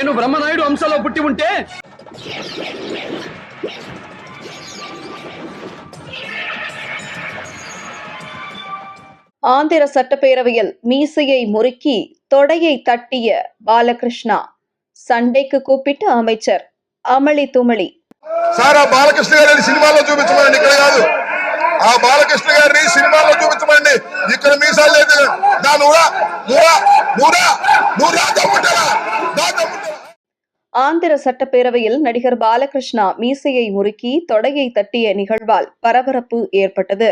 నేను బ్రహ్మనాయుడు వంశంలో పుట్టి ఉంటే ஆந்திர சட்டப்பேரவையில் மீசையை முறுக்கி தொடையை தட்டிய பாலகிருஷ்ணா சண்டைக்கு கூப்பிட்ட அமைச்சர் அமளி துமளி సార్ ఆ బాలకృష్ణ గారిని సినిమాలో చూపించమండి ఇక్కడ కాదు ఆ బాలకృష్ణ గారిని సినిమాలో చూపించమండి ఇక్కడ మీసాలు లేదు నా నూరా నూరా నూరా నూరా దమ్ముంటారా నా దమ్ముంటారా ஆந்திர சட்டப்பேரவையில் நடிகர் பாலகிருஷ்ணா மீசையை முறுக்கி தொடையை தட்டிய நிகழ்வால் பரபரப்பு ஏற்பட்டது.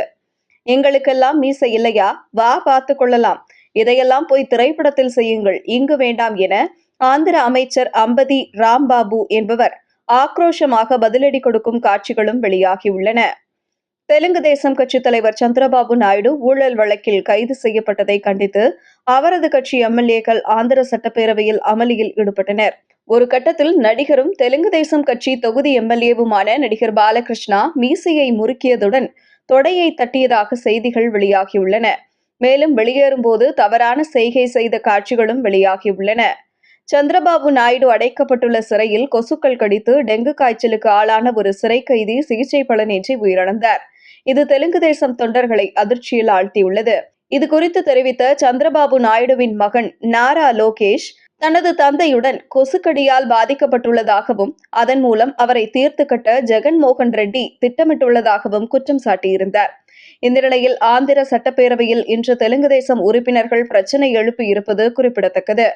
எங்களுக்கெல்லாம் மீசை இல்லையா? வா பார்த்து கொள்ளலாம். இதையெல்லாம் போய் திரைப்படத்தில் செய்யுங்கள். இங்கு வேண்டாம் என ஆந்திர அமைச்சர் அம்பதி ராம்பாபு என்பவர் ஆக்ரோஷமாக பதிலடி கொடுக்கும் காட்சிகளும் வெளியாகியுள்ளன. தெலுங்கு தேசம் கட்சித் தலைவர் சந்திரபாபு நாயுடு ஊழல் வழக்கில் கைது செய்யப்பட்டதை கண்டித்து அவரது கட்சி எம்எல்ஏக்கள் ஆந்திர சட்டப்பேரவையில் அமளியில் ஈடுபட்டனர். ஒரு கட்டத்தில் நடிகரும் தெலுங்கு தேசம் கட்சி தொகுதி எம்எல்ஏவுமான நடிகர் பாலகிருஷ்ணா மீசையை முறுக்கியதுடன் தொடையை தட்டியதாக செய்திகள் வெளியாகியுள்ளன. மேலும் வெளியேறும்போது தவறான செய்கை செய்த காட்சிகளும் வெளியாகியுள்ளன. சந்திரபாபு நாயுடு அடைக்கப்பட்டுள்ள சிறையில் கொசுக்கள் கடித்து டெங்கு காய்ச்சலுக்கு ஆளான ஒரு சிறை கைதி சிகிச்சை பலனின்றி உயிரிழந்தார். இது தெலுங்கு தேசம் தொண்டர்களை அதிர்ச்சியில் ஆழ்த்தியுள்ளது. இது குறித்து தெரிவித்த சந்திரபாபு நாயுடுவின் மகன் நாரா லோகேஷ் தனது தந்தையுடன் கொசுக்கடியால் பாதிக்கப்பட்டுள்ளதாகவும் அதன் மூலம் அவரை தீர்த்து கட்ட ஜெகன்மோகன் ரெட்டி திட்டமிட்டுள்ளதாகவும் குற்றம் சாட்டியிருந்தார் இந்த நிலையில் ஆந்திர சட்டப்பேரவையில் இன்று தெலுங்கு தேசம் உறுப்பினர்கள் பிரச்சினை எழுப்பி இருப்பது குறிப்பிடத்தக்கது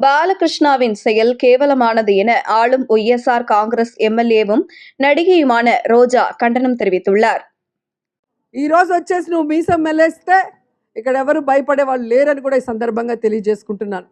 பாலகிருஷ்ணாவின் செயல் கேவலமானது என ஆளும் ஒய்எஸ்ஆர் காங்கிரஸ் எம்எல்ஏவும் நடிகையுமான ரோஜா கண்டனம் தெரிவித்துள்ளார் ఈ రోజు వచ్చేసి నువ్వు మీసం మెలేస్తే ఇక్కడ ఎవరు భయపడే వాళ్ళు లేరని కూడా ఈ సందర్భంగా తెలియజేసుకుంటున్నాను